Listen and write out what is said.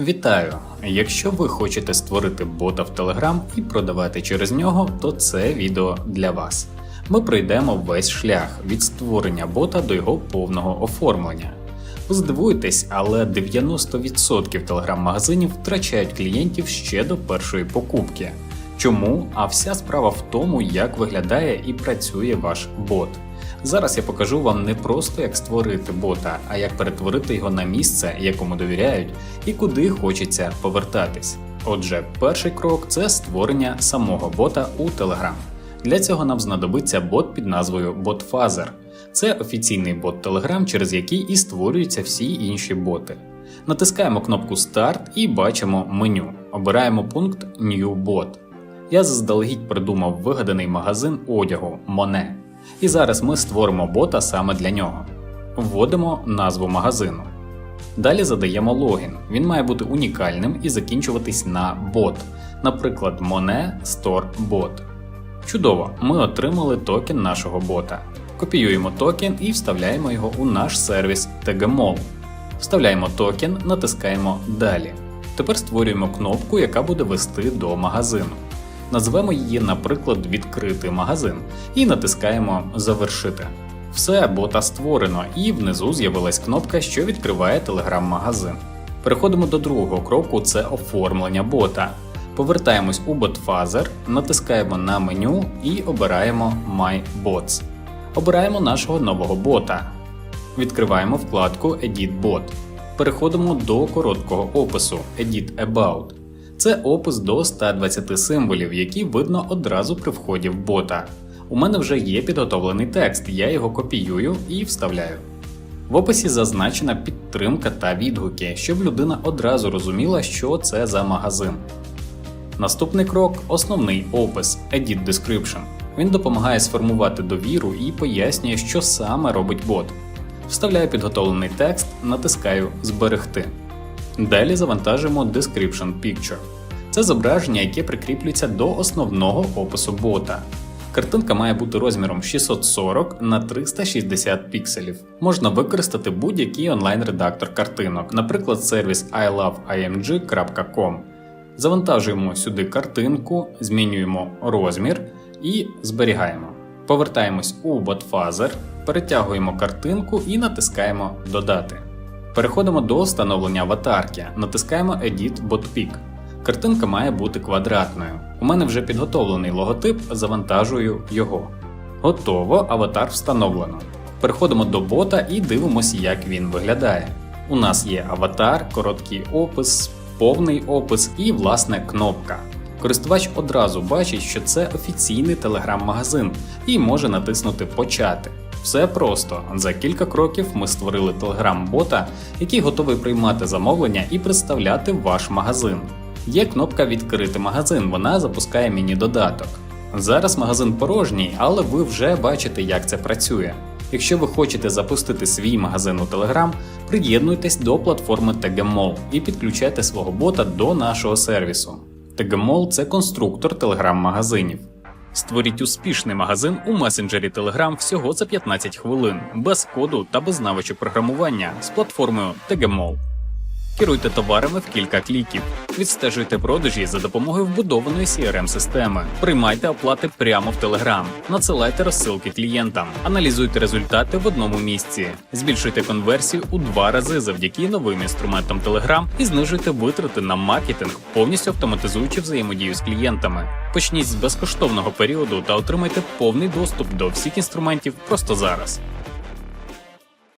Вітаю! Якщо ви хочете створити бота в Telegram і продавати через нього, то це відео для вас. Ми пройдемо весь шлях від створення бота до його повного оформлення. Ви здивуєтесь, але 90% телеграм-магазинів втрачають клієнтів ще до першої покупки. Чому? А вся справа в тому, як виглядає і працює ваш бот. Зараз я покажу вам не просто як створити бота, а як перетворити його на місце, якому довіряють, і куди хочеться повертатись. Отже, перший крок це створення самого бота у Telegram. Для цього нам знадобиться бот під назвою BotFuzzer. Це офіційний бот Telegram, через який і створюються всі інші боти. Натискаємо кнопку Старт і бачимо меню. Обираємо пункт New Bot. Я заздалегідь придумав вигаданий магазин одягу Моне. І зараз ми створимо бота саме для нього. Вводимо назву магазину. Далі задаємо логін. Він має бути унікальним і закінчуватись на бот, наприклад, Monet Store Bot. Чудово, ми отримали токен нашого бота. Копіюємо токен і вставляємо його у наш сервіс TGMall. Вставляємо токен, натискаємо Далі. Тепер створюємо кнопку, яка буде вести до магазину. Назвемо її, наприклад, Відкритий магазин і натискаємо Завершити. Все, бота створено, і внизу з'явилась кнопка, що відкриває телеграм-магазин. Переходимо до другого кроку це оформлення бота. Повертаємось у BotFuzzer, натискаємо на меню і обираємо My Bots. Обираємо нашого нового бота. Відкриваємо вкладку Edit Bot. Переходимо до короткого опису Edit About. Це опис до 120 символів, які видно одразу при вході в бота. У мене вже є підготовлений текст, я його копіюю і вставляю. В описі зазначена підтримка та відгуки, щоб людина одразу розуміла, що це за магазин. Наступний крок основний опис Edit Description. Він допомагає сформувати довіру і пояснює, що саме робить бот. Вставляю підготовлений текст, натискаю Зберегти. Далі завантажимо Description Picture. Це зображення, яке прикріплюється до основного опису бота. Картинка має бути розміром 640 на 360 пікселів. Можна використати будь-який онлайн-редактор картинок, наприклад, сервіс iloveimg.com. Завантажуємо сюди картинку, змінюємо розмір і зберігаємо. Повертаємось у BotFuzzer, перетягуємо картинку і натискаємо Додати. Переходимо до встановлення аватарки, натискаємо Edit BotPic. Картинка має бути квадратною. У мене вже підготовлений логотип, завантажую його. Готово, аватар встановлено. Переходимо до бота і дивимося, як він виглядає. У нас є аватар, короткий опис, повний опис і, власне, кнопка. Користувач одразу бачить, що це офіційний телеграм-магазин і може натиснути Почати. Все просто. За кілька кроків ми створили телеграм-бота, який готовий приймати замовлення і представляти ваш магазин. Є кнопка Відкрити магазин, вона запускає міні-додаток. Зараз магазин порожній, але ви вже бачите, як це працює. Якщо ви хочете запустити свій магазин у Telegram, приєднуйтесь до платформи TGMall і підключайте свого бота до нашого сервісу. TGMall – це конструктор телеграм-магазинів. Створіть успішний магазин у месенджері Telegram всього за 15 хвилин, без коду та без навичок програмування з платформою TGMall. Керуйте товарами в кілька кліків, відстежуйте продажі за допомогою вбудованої CRM-системи, приймайте оплати прямо в Telegram, надсилайте розсилки клієнтам, аналізуйте результати в одному місці, збільшуйте конверсію у два рази завдяки новим інструментам Telegram і знижуйте витрати на маркетинг, повністю автоматизуючи взаємодію з клієнтами. Почніть з безкоштовного періоду та отримайте повний доступ до всіх інструментів просто зараз.